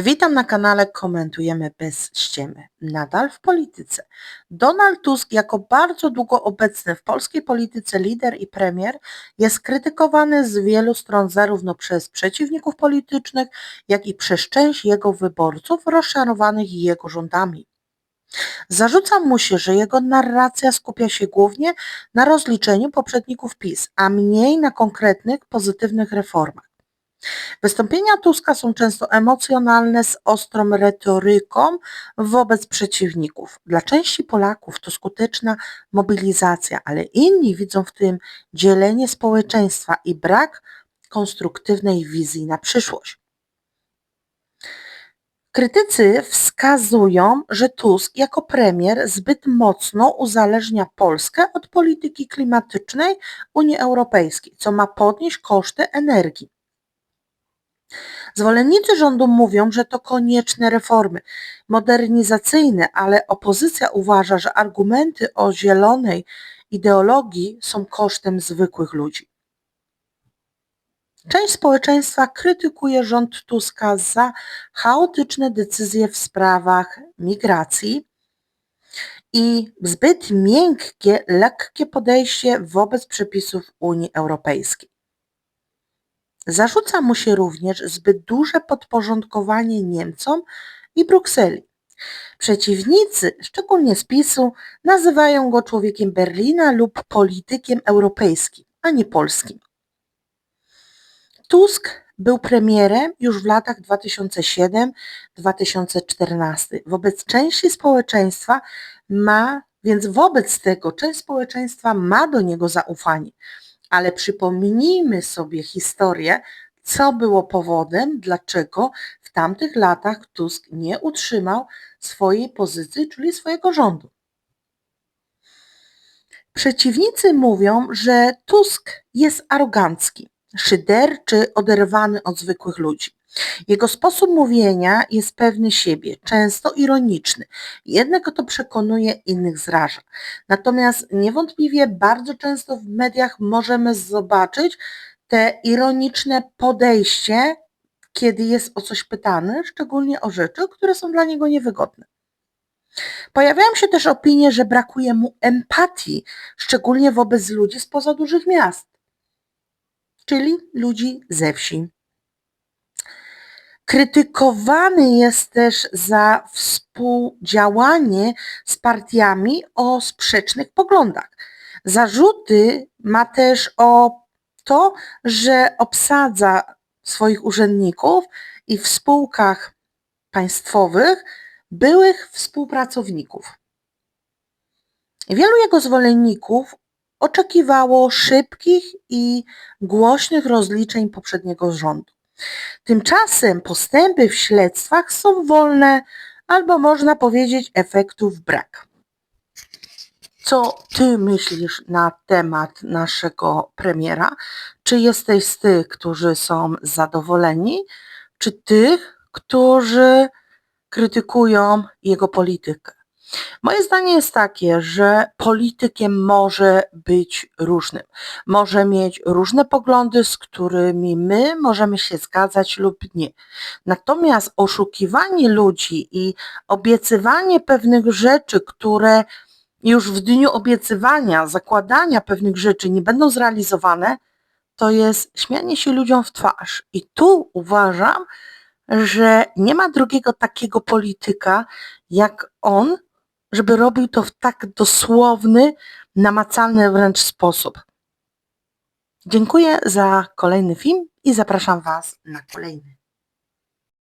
Witam na kanale Komentujemy bez ściemy. Nadal w polityce. Donald Tusk jako bardzo długo obecny w polskiej polityce lider i premier jest krytykowany z wielu stron zarówno przez przeciwników politycznych, jak i przez część jego wyborców rozczarowanych jego rządami. Zarzuca mu się, że jego narracja skupia się głównie na rozliczeniu poprzedników PiS, a mniej na konkretnych, pozytywnych reformach. Wystąpienia Tuska są często emocjonalne z ostrą retoryką wobec przeciwników. Dla części Polaków to skuteczna mobilizacja, ale inni widzą w tym dzielenie społeczeństwa i brak konstruktywnej wizji na przyszłość. Krytycy wskazują, że Tusk jako premier zbyt mocno uzależnia Polskę od polityki klimatycznej Unii Europejskiej, co ma podnieść koszty energii. Zwolennicy rządu mówią, że to konieczne reformy modernizacyjne, ale opozycja uważa, że argumenty o zielonej ideologii są kosztem zwykłych ludzi. Część społeczeństwa krytykuje rząd Tuska za chaotyczne decyzje w sprawach migracji i zbyt miękkie, lekkie podejście wobec przepisów Unii Europejskiej. Zarzuca mu się również zbyt duże podporządkowanie Niemcom i Brukseli. Przeciwnicy, szczególnie z PiSu, nazywają go człowiekiem Berlina lub politykiem europejskim, a nie polskim. Tusk był premierem już w latach 2007-2014. Wobec części społeczeństwa ma, więc wobec tego część społeczeństwa ma do niego zaufanie ale przypomnijmy sobie historię, co było powodem, dlaczego w tamtych latach Tusk nie utrzymał swojej pozycji, czyli swojego rządu. Przeciwnicy mówią, że Tusk jest arogancki, szyderczy, oderwany od zwykłych ludzi. Jego sposób mówienia jest pewny siebie, często ironiczny, jednak to przekonuje, innych zraża. Natomiast niewątpliwie bardzo często w mediach możemy zobaczyć te ironiczne podejście, kiedy jest o coś pytany, szczególnie o rzeczy, które są dla niego niewygodne. Pojawiają się też opinie, że brakuje mu empatii, szczególnie wobec ludzi spoza dużych miast, czyli ludzi ze wsi. Krytykowany jest też za współdziałanie z partiami o sprzecznych poglądach. Zarzuty ma też o to, że obsadza swoich urzędników i w spółkach państwowych byłych współpracowników. Wielu jego zwolenników oczekiwało szybkich i głośnych rozliczeń poprzedniego rządu. Tymczasem postępy w śledztwach są wolne albo można powiedzieć efektów brak. Co ty myślisz na temat naszego premiera? Czy jesteś z tych, którzy są zadowoleni, czy tych, którzy krytykują jego politykę? Moje zdanie jest takie, że politykiem może być różnym. Może mieć różne poglądy, z którymi my możemy się zgadzać lub nie. Natomiast oszukiwanie ludzi i obiecywanie pewnych rzeczy, które już w dniu obiecywania, zakładania pewnych rzeczy nie będą zrealizowane, to jest śmianie się ludziom w twarz. I tu uważam, że nie ma drugiego takiego polityka jak on, żeby robił to w tak dosłowny, namacalny wręcz sposób. Dziękuję za kolejny film i zapraszam Was na kolejny.